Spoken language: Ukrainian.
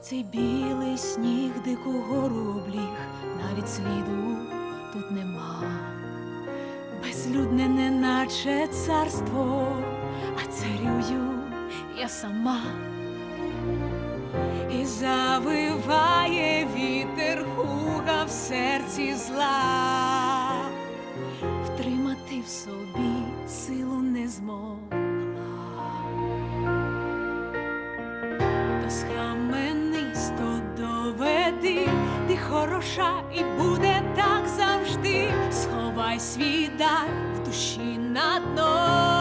Цей білий сніг дикого рубліг, навіть сліду тут нема. Безлюдне, неначе царство, а царюю я сама. І завиває вітер хуга в серці зла, втримати в собі силу не змогла. Доведи, ти хороша і буде так завжди. Сховай свій дар в душі.